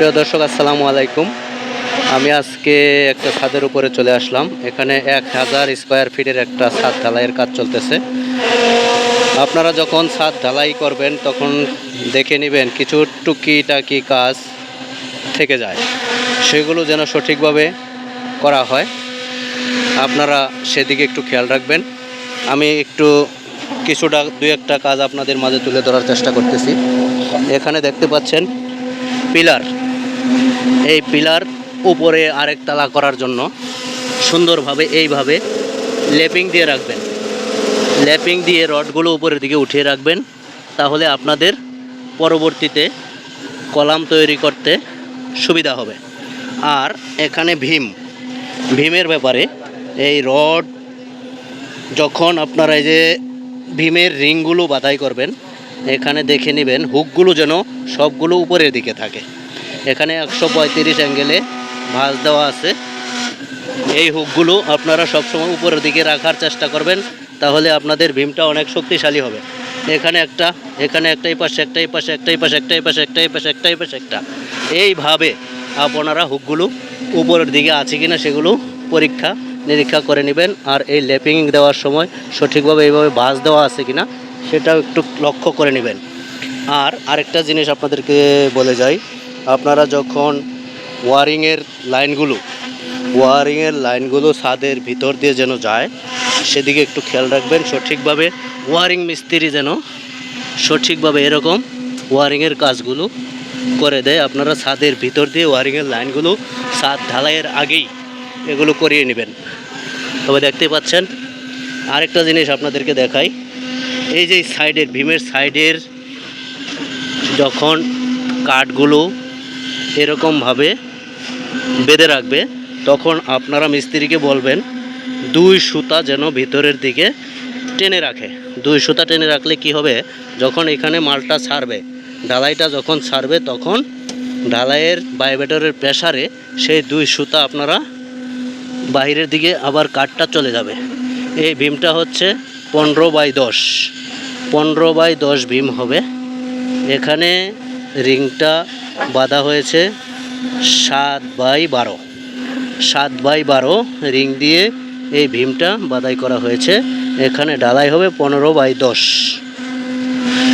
প্রিয় দর্শক, আসসালামু আলাইকুম। আমি আজকে একটা ছাদের উপরে চলে আসলাম। এখানে এক হাজার স্কোয়ার ফিটের একটা ছাদ ঢালাইয়ের কাজ চলতেছে। আপনারা যখন ছাদ ঢালাই করবেন, তখন দেখে নেবেন কিছু টুকিটাকি কাজ থেকে যায়। সেগুলো যেন সঠিকভাবে করা হয়। আপনারা সেদিকে একটু খেয়াল রাখবেন। আমি একটু কিছুটা, দুই একটা কাজ আপনাদের মাঝে তুলে ধরার চেষ্টা করতেছি। এখানে দেখতে পাচ্ছেন পিলার। এই পিলার উপরে আরেক তালা করার জন্য সুন্দরভাবে এইভাবে লেপিং দিয়ে রাখবেন। লেপিং দিয়ে রডগুলো উপরের দিকে উঠিয়ে রাখবেন তাহলে আপনাদের পরবর্তীতে কলাম তৈরি করতে সুবিধা হবে। আর এখানে ভীম। ভীমের ব্যাপারে এই রড যখন আপনারা এই যে ভীমের রিংগুলো বাধাই করবেন, এখানে দেখে নেবেন, হুকগুলো যেন সবগুলো উপরের দিকে থাকে। এখানে একশো পঁয়ত্রিশ অ্যাঙ্গেলে ভাঁজ দেওয়া আছে। এই হুকগুলো আপনারা সবসময় উপরের দিকে রাখার চেষ্টা করবেন, তাহলে আপনাদের ভীমটা অনেক শক্তিশালী হবে। এখানে একটা, এখানে একটাই পাশে একটাই পাশে একটাই পাশে একটাই পাশে একটাই পাশে একটাই পাশে, একটা। এইভাবে আপনারা হুকগুলো উপরের দিকে আছে কিনা সেগুলো পরীক্ষা, নিরীক্ষা করে নেবেন, আর এই ল্যাপিং দেওয়ার সময় সঠিকভাবে এইভাবে বাস দেওয়া আছে কিনা সেটাও একটু লক্ষ্য করে নেবেন। আর আরেকটা জিনিস আপনাদেরকে বলে যাই আপনারা যখন ওয়ারিংয়ের লাইনগুলো ওয়ারিংয়ের লাইনগুলো ছাদের ভিতর দিয়ে যেন যায়, সেদিকে একটু খেয়াল রাখবেন, সঠিকভাবে ওয়ারিং মিস্ত্রি যেন সঠিকভাবে এরকম ওয়ারিংয়ের কাজগুলো করে দেয়। আপনারা ছাদের ভিতর দিয়ে ওয়ারিংয়ের লাইনগুলো ছাদ ঢালাইয়ের আগেই এগুলো করিয়ে নেবেন। তবে দেখতে পাচ্ছেন, আরেকটা জিনিস আপনাদেরকে দেখাই। এই যে সাইডের, ভীমের সাইডের যখন কাঠগুলো এরকমভাবে বেঁধে রাখবে, তখন আপনারা মিস্ত্রিকে বলবেন, দুই সুতা যেন ভিতরের দিকে টেনে রাখে। দুই সুতা টেনে রাখলে কি হবে? যখন এখানে মালটা ছাড়বে, ঢালাইটা যখন ছাড়বে, তখন ঢালাইয়ের বায়োবেটরের প্রেসারে সেই দুই সুতা আপনারা বাইরের দিকে আবার কাঠটা চলে যাবে। এই ভীমটা হচ্ছে পনেরো বাই দশ। পনেরো বাই দশ ভীম হবে। এখানে রিংটা বাঁধা হয়েছে সাত বাই বারো। সাত বাই বারো রিং দিয়ে এই ভীমটা বাদাই করা হয়েছে। এখানে ডালাই হবে পনেরো বাই দশ।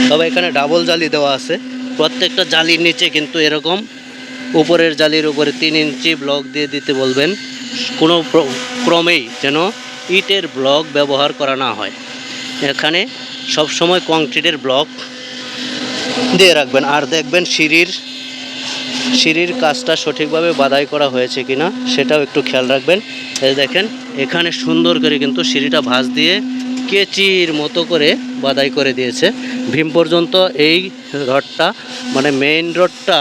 তবে এখানে ডাবল জালি দেওয়া আছে। প্রত্যেকটা জালির নিচে কিন্তু এরকম উপরের জালির উপরে তিন ইঞ্চি ব্লক দিয়ে দিতে বলবেন। কোনো ক্রমেই যেন ইটের ব্লক ব্যবহার করা না হয়। এখানে সবসময় কংক্রিটের ব্লক দিয়ে রাখবেন। আর দেখবেন সিঁড়ির সিঁড়ির কাজটা সঠিকভাবে বাদাই করা হয়েছে কিনা সেটাও একটু খেয়াল রাখবেন। এই দেখেন, এখানে সুন্দর করে কিন্তু সিঁড়িটা ভাঁজ দিয়ে কেচির মতো করে বাদাই করে দিয়েছে। ভীম পর্যন্ত এই রডটা মানে মেইন রডটা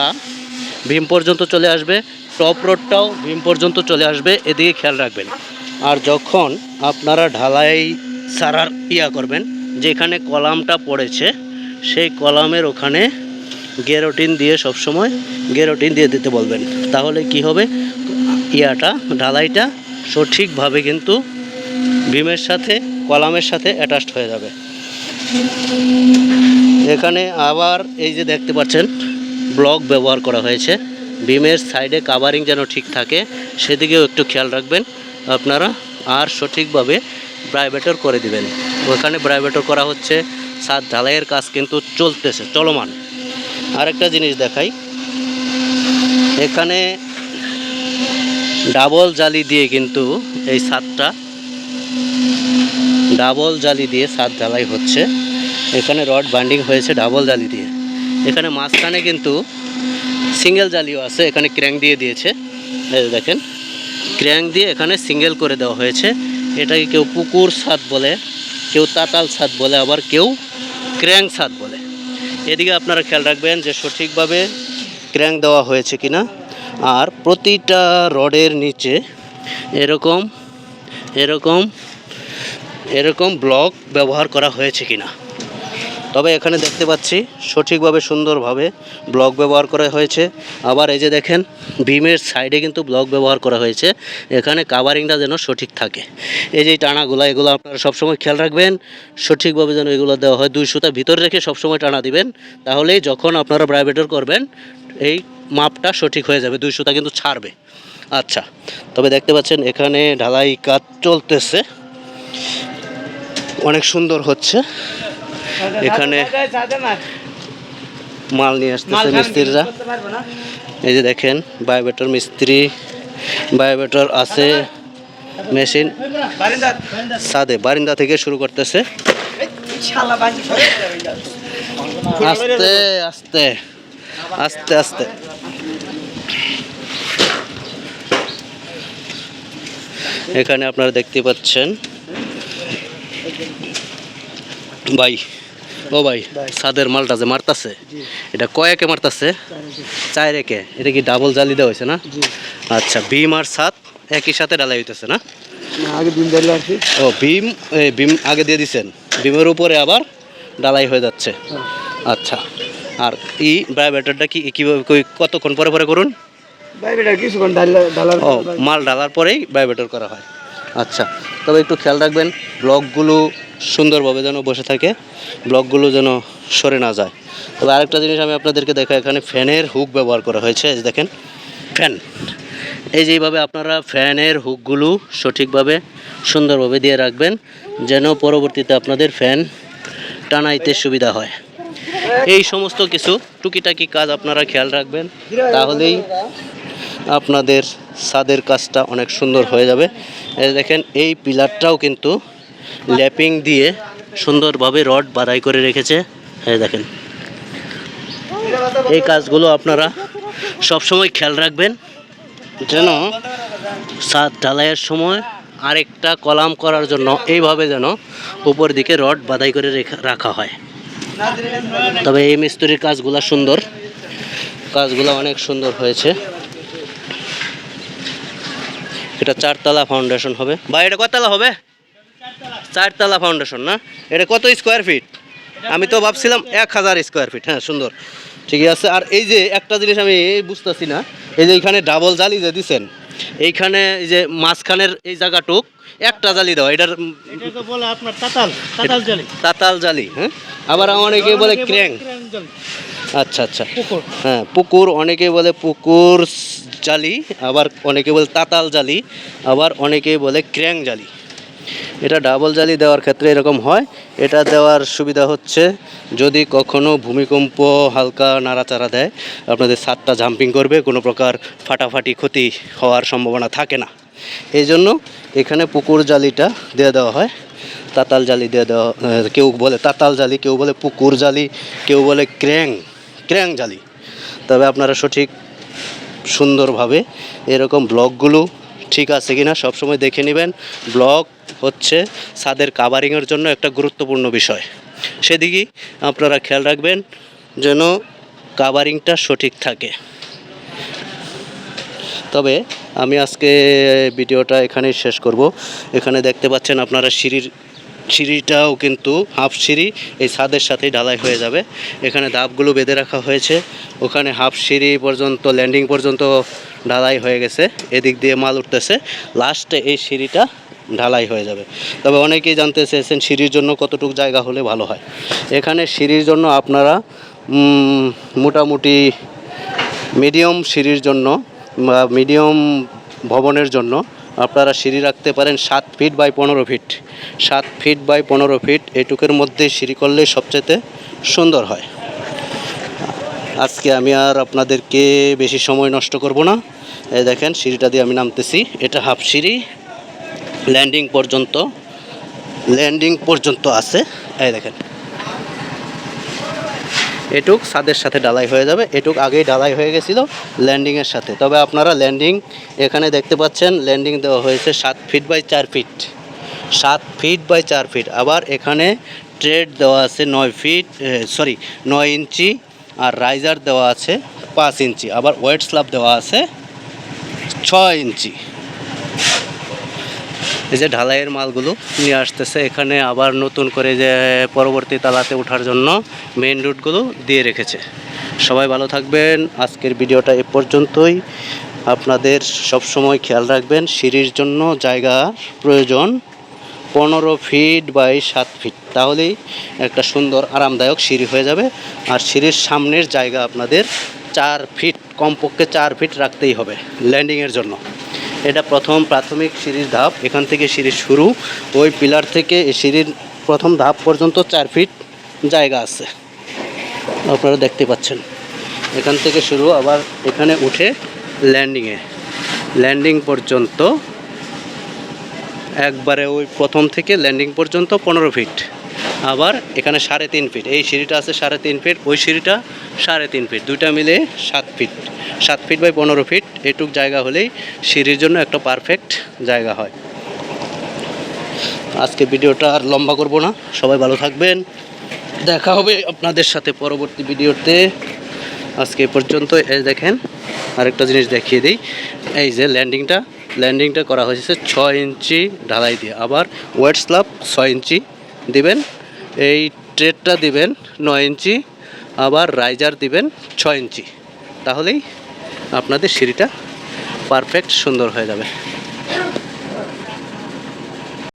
ভীম পর্যন্ত চলে আসবে টপ রোডটাও ভীম পর্যন্ত চলে আসবে, এদিকে খেয়াল রাখবেন। আর যখন আপনারা ঢালাই সারার ইয়া করবেন, যেখানে কলামটা পড়েছে, সেই কলামের ওখানে গেরোটিন দিয়ে সবসময় গেরোটিন দিয়ে দিতে বলবেন। তাহলে কি হবে? ইয়াটা, ঢালাইটা সঠিকভাবে কিন্তু ভীমের সাথে, কলামের সাথে অ্যাটাচড হয়ে যাবে। এখানে আবার এই যে দেখতে পাচ্ছেন ব্লক ব্যবহার করা হয়েছে। বিমের সাইডে কাভারিং যেন ঠিক থাকে, সেদিকেও একটু খেয়াল রাখবেন। আপনারা আর সঠিকভাবে ব্রাইভেটর করে দিবেন। ওখানে ব্রাইভেটর করা হচ্ছে, সাত ঢালাইয়ের কাজ কিন্তু চলতেছে, চলমান। আরেকটা জিনিস দেখাই। এখানে ডাবল জালি দিয়ে কিন্তু এই ছাদটা, ডাবল জালি দিয়ে ছাদ ঢালাই হচ্ছে। এখানে রড বান্ডিং হয়েছে ডাবল জালি দিয়ে। এখানে মাঝখানে কিন্তু সিঙ্গেল জালিও আছে, এখানে ক্র্যাং দিয়ে দিয়েছে। দেখেন ক্র্যাং দিয়ে এখানে সিঙ্গেল করে দেওয়া হয়েছে। এটাকে কেউ পুকুর ছাদ বলে, কেউ তাতাল ছাদ বলে, আবার কেউ ক্র্যাং ছাদ বলে। এদিকে আপনারা খেয়াল রাখবেন যে সঠিকভাবে ক্র্যাঙ্ক দেওয়া হয়েছে কি না আর প্রতিটা রডের নিচে এরকম এরকম এরকম ব্লক ব্যবহার করা হয়েছে কিনা। তবে এখানে দেখতে পাচ্ছি সঠিকভাবে সুন্দরভাবে ব্লক ব্যবহার করা হয়েছে। আবার এই যে দেখেন, ভীমের সাইডে কিন্তু ব্লক ব্যবহার করা হয়েছে। এখানে কাভারিংটা যেন সঠিক থাকে। এই যে টানাগুলো, এগুলো আপনারা সবসময় খেয়াল রাখবেন। সঠিকভাবে যেন এগুলো দেওয়া হয়। দুই সুতা ভিতরে রেখে সবসময় টানা দিবেন। তাহলেই যখন আপনারা প্রাইভেটর করবেন, এই মাপটা সঠিক হয়ে যাবে। দুই সুতা কিন্তু ছাড়বে। আচ্ছা তবে দেখতে পাচ্ছেন এখানে ঢালাই কাজ চলতেছে। অনেক সুন্দর হচ্ছে। এখানে মাল নিয়ে আসতেছে মিস্ত্রিরা। এই যে দেখেন বায়োবেটর মিস্ত্রি বায়োবেটর আছে মেশিন। সাদে বারিন্দা থেকে শুরু করতেছে। আস্তে আস্তে আস্তে আস্তে। এখানে আপনারা দেখতে পাচ্ছেন ভাই ও ভাই সাদের মালটা যে মারতাছে এটা কয়েকে মারতাছে? চার একে এটা কি ডাবল জালি দেওয়া হয়েছে না? আচ্ছা বিম আর সাত একই সাথে ডালাই হইতেছে না? আগে আসছি ও বিম বিম আগে দিয়ে দিছেন। বিমের উপরে আবার ডালাই হয়ে যাচ্ছে। আচ্ছা আর ই ব্যাটারটা কি কীভাবে কতক্ষণ পরে পরে করুন? কিছুক্ষণ ডালার ও মাল ডালার পরেই বায়োবেটর করা হয়। আচ্ছা তবে একটু খেয়াল রাখবেন ব্লকগুলো সুন্দরভাবে যেন বসে থাকে, ব্লকগুলো যেন সরে না যায়। তবে আরেকটা জিনিস আমি আপনাদেরকে দেখা এখানে ফ্যানের হুক ব্যবহার করা হয়েছে দেখেন, ফ্যান। এই যেভাবে আপনারা ফ্যানের হুকগুলো সঠিকভাবে, সুন্দরভাবে দিয়ে রাখবেন, যেন পরবর্তীতে আপনাদের ফ্যান টানাইতে সুবিধা হয়। এই সমস্ত কিছু টুকিটাকি কাজ আপনারা খেয়াল রাখবেন, তাহলেই আপনাদের ছাদের কাজটা অনেক সুন্দর হয়ে যাবে। দেখেন, এই পিলারটাও কিন্তু ল্যাপিং দিয়ে সুন্দরভাবে রড বাধাই করে রেখেছে। এই দেখেন। এই কাজগুলো আপনারা সবসময় খেয়াল রাখবেন, যেন ছাদ ঢালাইয়ের সময় আরেকটা কলাম করার জন্য এইভাবে যেন উপর দিকে রড বাধাই করে রাখা হয়। তবে এই মিস্ত্রির কাজগুলো সুন্দর। কাজগুলো অনেক সুন্দর হয়েছে। এটা চারতলা ফাউন্ডেশন হবে। বা এটা কতলা হবে? চারতলা ফাউন্ডেশন না? এটা কত স্কোয়ার ফিট আমি তো ভাবছিলাম এক হাজার স্কোয়ার ফিট হ্যাঁ সুন্দর। ঠিকই আছে। আর এই যে একটা জিনিস আমি বুঝতেছি না এই যে এখানে ডাবল জালি যে দিচ্ছেন এইখানে এই যে মাঝখানের এই জায়গাটুক একটা জালি দেওয়া এটার বলে আপনার তাতাল তাতাল জালি। তাতাল জালি হ্যাঁ? আবার অনেকে বলে ক্র্যাং আচ্ছা আচ্ছা। হ্যাঁ পুকুর অনেকে বলে পুকুর জালি আবার অনেকে বলে তাতাল জালি আবার অনেকে বলে ক্র্যাং জালি। এটা ডাবল জালি দেওয়ার ক্ষেত্রে এরকম হয়। এটা দেওয়ার সুবিধা হচ্ছে যদি কখনো ভূমিকম্প হালকা নাড়াচাড়া দেয়, আপনাদের ছাদটা জাম্পিং করবে, কোনো প্রকার ফাটাফাটি ক্ষতি হওয়ার সম্ভাবনা থাকে না। এই জন্য এখানে পুকুর জালিটা দিয়ে দেওয়া হয়। তাতাল জালি দিয়ে দেওয়া কেউ বলে তাতাল জালি, কেউ বলে পুকুর জালি, কেউ বলে ক্র্যাং ক্র্যাং জালি। তবে আপনারা সঠিক, সুন্দরভাবে এরকম ব্লকগুলো ঠিক আছে কিনা সবসময় দেখে নেবেন। ব্লক হচ্ছে ছাদের কাভারিংয়ের জন্য একটা গুরুত্বপূর্ণ বিষয়। সেদিকেই আপনারা খেয়াল রাখবেন যেন কাভারিংটা সঠিক থাকে। তবে আমি আজকে ভিডিওটা এখানেই শেষ করব। এখানে দেখতে পাচ্ছেন আপনারা সিঁড়ির, সিঁড়িটাও কিন্তু হাফ সিঁড়ি, এই ছাদের সাথেই ঢালাই হয়ে যাবে। এখানে ধাপগুলো বেঁধে রাখা হয়েছে। ওখানে হাফ সিঁড়ি পর্যন্ত ল্যান্ডিং পর্যন্ত ঢালাই হয়ে গেছে। এদিক দিয়ে মাল উঠতেছে। লাস্টে এই সিঁড়িটা ঢালাই হয়ে যাবে। তবে অনেকেই জানতে চেয়েছেন সিঁড়ির জন্য কতটুকু জায়গা হলে ভালো হয়। এখানে সিঁড়ির জন্য আপনারা মোটামুটি মিডিয়াম সিঁড়ির জন্য বা মিডিয়াম ভবনের জন্য আপনারা সিঁড়ি রাখতে পারেন সাত ফিট বাই পনেরো ফিট সাত ফিট বাই পনেরো ফিট এটুকের মধ্যে সিঁড়ি করলে সবচেয়ে সুন্দর হয়। আজকে আমি আর আপনাদেরকে বেশি সময় নষ্ট করব না। এই দেখেন সিঁড়িটা দিয়ে আমি নামতেছি। এটা হাফ সিঁড়ি। ল্যান্ডিং পর্যন্ত ল্যান্ডিং পর্যন্ত আছে। এই দেখেন। এটুক ছাদের সাথে ডালাই হয়ে যাবে। এটুক আগেই ডালাই হয়ে গেছিল ল্যান্ডিংয়ের সাথে। তবে আপনারা ল্যান্ডিং এখানে দেখতে পাচ্ছেন ল্যান্ডিং দেওয়া হয়েছে সাত ফিট বাই চার ফিট সাত ফিট বাই চার ফিট আবার এখানে ট্রেড দেওয়া আছে নয় ফিট সরি নয় ইঞ্চি আর রাইজার দেওয়া আছে পাঁচ ইঞ্চি। আবার ওয়েট স্ল্যাব দেওয়া আছে ছয় ইঞ্চি। এই যে ঢালাইয়ের মালগুলো নিয়ে আসতেছে, এখানে আবার নতুন করে যে পরবর্তী তালাতে ওঠার জন্য মেইন রুটগুলো দিয়ে রেখেছে। সবাই ভালো থাকবেন, আজকের ভিডিওটা এ পর্যন্তই। আপনাদের সব সময় খেয়াল রাখবেন, সিঁড়ির জন্য জায়গা প্রয়োজন পনেরো ফিট বাই সাত ফিট তাহলেই একটা সুন্দর আরামদায়ক সিঁড়ি হয়ে যাবে। আর সিঁড়ির সামনের জায়গা আপনাদের চার ফিট কমপক্ষে চার ফিট রাখতেই হবে ল্যান্ডিংয়ের জন্য। এটা প্রথম প্রাথমিক সিঁড়ির ধাপ, এখান থেকে সিঁড়ির শুরু। ওই পিলার থেকে সিঁড়ির প্রথম ধাপ পর্যন্ত চার ফিট জায়গা আছে। আপনারা দেখতে পাচ্ছেন। এখান থেকে শুরু, আবার এখানে উঠে ল্যান্ডিংয়ে ল্যান্ডিং পর্যন্ত, একবারে ওই প্রথম থেকে ল্যান্ডিং পর্যন্ত পনেরো ফিট। আবার এখানে সাড়ে তিন ফিট এই সিঁড়িটা আছে সাড়ে তিন ফিট ওই সিঁড়িটা সাড়ে তিন ফিট দুইটা মিলে সাত ফিট সাত ফিট বাই পনেরো ফিট এটুক জায়গা হলেই সিঁড়ির জন্য একটা পারফেক্ট জায়গা হয়। আজকে ভিডিওটা আর লম্বা করব না। সবাই ভালো থাকবেন। দেখা হবে আপনাদের সাথে পরবর্তী ভিডিওতে। আজকে পর্যন্ত। এই দেখেন, আরেকটা জিনিস দেখিয়ে দিই। এই যে ল্যান্ডিংটা ল্যান্ডিংটা করা হয়েছে ছয় ইঞ্চি ঢালাই দিয়ে। আবার ওয়েট স্ল্যাব ছয় ইঞ্চি দিবেন। এই ট্রেডটা দিবেন নয় ইঞ্চি, আবার রাইজার দিবেন ছয় ইঞ্চি। তাহলেই আপনাদের সিঁড়িটা পারফেক্ট সুন্দর হয়ে যাবে।